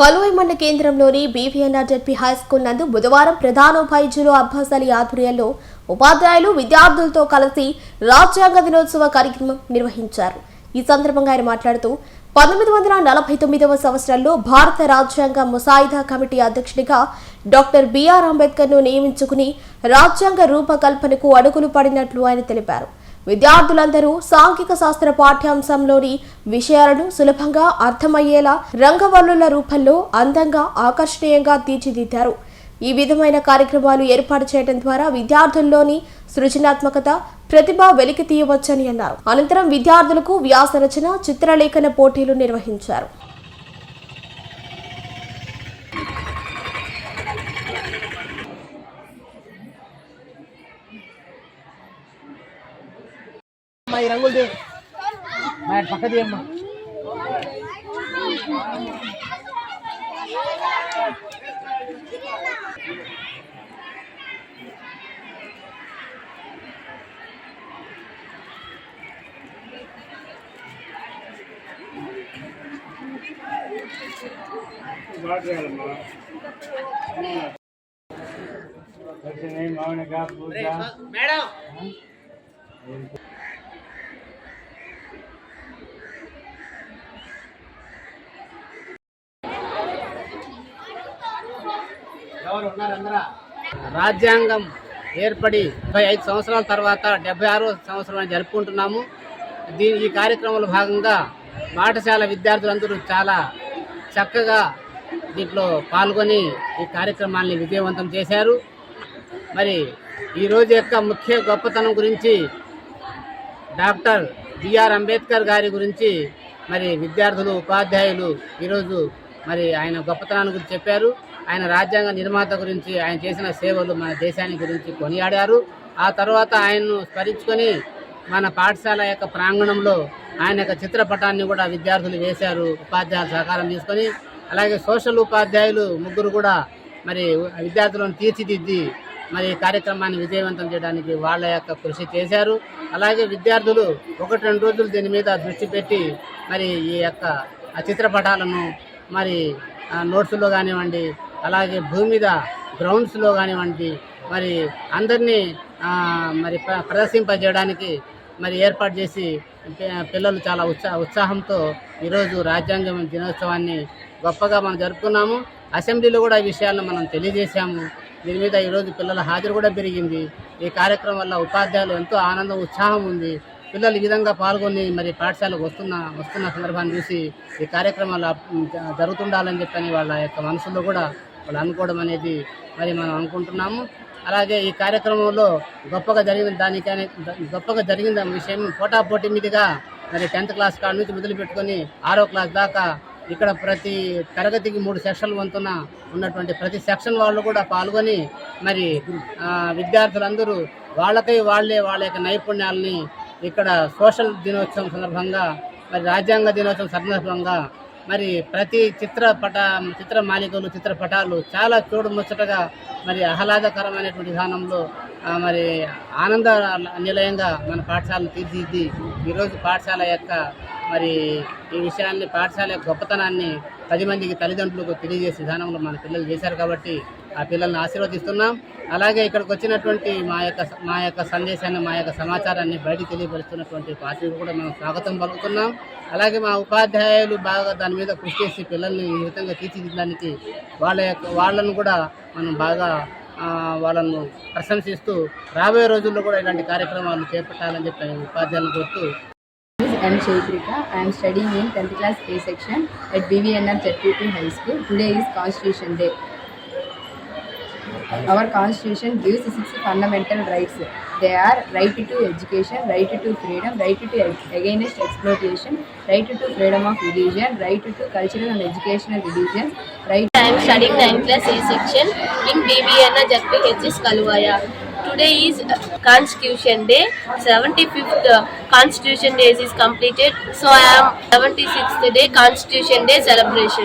కలువై మండ కేంద్రంలోని బీవీఎన్ఆర్ high high school నందు బుధవారం ప్రధానోపాధ్యులు అబ్బాస్ అలీ ఆధ్వర్యంలో ఉపాధ్యాయులు విద్యార్థులతో కలిసి రాజ్యాంగ దినోత్సవ కార్యక్రమం నిర్వహించారు ఈ సందర్భంగా ఆయన మాట్లాడుతూ పంతొమ్మిది వందల నలభై తొమ్మిదవ సంవత్సరంలో భారత రాజ్యాంగ ముసాయిదా కమిటీ అధ్యక్షుడిగా డాక్టర్ బిఆర్ అంబేద్కర్ ను నియమించుకుని రాజ్యాంగ రూపకల్పనకు అడుగులు పడినట్లు ఆయన తెలిపారు విద్యార్థులందరూ సాంఘిక శాస్త్ర పాఠ్యాంశంలోని విషయాలను సులభంగా అర్థమయ్యేలా రంగవల్లుల రూపంలో అందంగా ఆకర్షణీయంగా తీర్చిదిద్దారు ఈ విధమైన కార్యక్రమాలు ఏర్పాటు చేయడం ద్వారా విద్యార్థుల్లోని సృజనాత్మకత ప్రతిభ వెలికి తీయవచ్చని అన్నారు అనంతరం విద్యార్థులకు వ్యాస రచన చిత్రలేఖన పోటీలు నిర్వహించారు ಈ ರಂಗುಲ್ದಿ ಮ್ಯಾಟ್ ಪಕ್ಕದಿ ಅಮ್ಮ ಮೇಡಮ್ రాజ్యాంగం ఏర్పడి ముప్పై ఐదు సంవత్సరాల తర్వాత డెబ్బై ఆరో సంవత్సరాన్ని జరుపుకుంటున్నాము దీని ఈ కార్యక్రమంలో భాగంగా పాఠశాల విద్యార్థులందరూ చాలా చక్కగా దీంట్లో పాల్గొని ఈ కార్యక్రమాన్ని విజయవంతం చేశారు మరి ఈరోజు యొక్క ముఖ్య గొప్పతనం గురించి డాక్టర్ బిఆర్ అంబేద్కర్ గారి గురించి మరి విద్యార్థులు ఉపాధ్యాయులు ఈరోజు మరి ఆయన గొప్పతనాన్ని గురించి చెప్పారు ఆయన రాజ్యాంగ నిర్మాత గురించి ఆయన చేసిన సేవలు మన దేశాన్ని గురించి కొనియాడారు ఆ తర్వాత ఆయన్ను స్మరించుకొని మన పాఠశాల యొక్క ప్రాంగణంలో ఆయన యొక్క చిత్రపటాన్ని కూడా విద్యార్థులు వేశారు ఉపాధ్యాయుల సహకారం తీసుకొని అలాగే సోషల్ ఉపాధ్యాయులు ముగ్గురు కూడా మరి విద్యార్థులను తీర్చిదిద్ది మరి కార్యక్రమాన్ని విజయవంతం చేయడానికి వాళ్ళ యొక్క కృషి చేశారు అలాగే విద్యార్థులు ఒకటి రెండు రోజులు దీని మీద దృష్టి పెట్టి మరి ఈ యొక్క చిత్రపటాలను మరి నోట్స్లో కానివ్వండి అలాగే భూమి మీద గ్రౌండ్స్లో కానివ్వండి మరి అందరినీ మరి ప్రదర్శింపజేయడానికి మరి ఏర్పాటు చేసి పిల్లలు చాలా ఉత్సా ఉత్సాహంతో ఈరోజు రాజ్యాంగం దినోత్సవాన్ని గొప్పగా మనం జరుపుకున్నాము అసెంబ్లీలో కూడా ఈ విషయాలను మనం తెలియజేశాము దీని మీద ఈరోజు పిల్లల హాజరు కూడా పెరిగింది ఈ కార్యక్రమం వల్ల ఉపాధ్యాయులు ఎంతో ఆనందం ఉత్సాహం ఉంది పిల్లలు ఈ విధంగా పాల్గొని మరి పాఠశాలకు వస్తున్న వస్తున్న సందర్భాన్ని చూసి ఈ కార్యక్రమాలు జరుగుతుండాలని చెప్పని వాళ్ళ యొక్క మనసులో కూడా వాళ్ళు అనుకోవడం అనేది మరి మనం అనుకుంటున్నాము అలాగే ఈ కార్యక్రమంలో గొప్పగా జరిగిన దానికనే గొప్పగా జరిగిన విషయం పోటాపోటీ మీదుగా మరి టెన్త్ క్లాస్ కాడ నుంచి మొదలు పెట్టుకొని ఆరో క్లాస్ దాకా ఇక్కడ ప్రతి తరగతికి మూడు సెక్షన్ల వంతున ఉన్నటువంటి ప్రతి సెక్షన్ వాళ్ళు కూడా పాల్గొని మరి విద్యార్థులందరూ వాళ్ళకై వాళ్ళే వాళ్ళ యొక్క నైపుణ్యాలని ఇక్కడ సోషల్ దినోత్సవం సందర్భంగా మరి రాజ్యాంగ దినోత్సవం సందర్భంగా మరి ప్రతి చిత్రపట చిత్ర మాలికలు చిత్రపటాలు చాలా చూడముచ్చటగా మరి ఆహ్లాదకరమైనటువంటి విధానంలో మరి ఆనంద నిలయంగా మన పాఠశాలను తీర్చిద్ది ఈరోజు పాఠశాల యొక్క మరి ఈ విషయాన్ని పాఠశాల యొక్క గొప్పతనాన్ని పది మందికి తల్లిదండ్రులకు తెలియజేసే విధానంలో మన పిల్లలు చేశారు కాబట్టి ఆ పిల్లల్ని ఆశీర్వదిస్తున్నాం అలాగే ఇక్కడికి వచ్చినటువంటి మా యొక్క మా యొక్క సందేశాన్ని మా యొక్క సమాచారాన్ని బయట తెలియపరుస్తున్నటువంటి పార్టీకి కూడా మనం స్వాగతం పలుకుతున్నాం అలాగే మా ఉపాధ్యాయులు బాగా దాని మీద కృషి చేసి పిల్లల్ని ఈ విధంగా తీర్చిదిద్దడానికి వాళ్ళ యొక్క వాళ్ళను కూడా మనం బాగా వాళ్ళను ప్రశంసిస్తూ రాబోయే రోజుల్లో కూడా ఇలాంటి కార్యక్రమాలు చేపట్టాలని చెప్పి ఉపాధ్యాయులను కోరుతూ I'm Chaitrika I'm study in tenth class A section at at BVNR high school today Today constitution day Our Constitution gives 6 fundamental rights. They are right to education, right to freedom, right to against exploitation, right to freedom of religion, right to cultural and educational religions, right. I am studying 9th class A section in BBNA Jagpi H.S. Kaluvaya. Today is uh, Constitution Day. 75th uh, Constitution Day is completed. So I am 76th day Constitution Day celebration.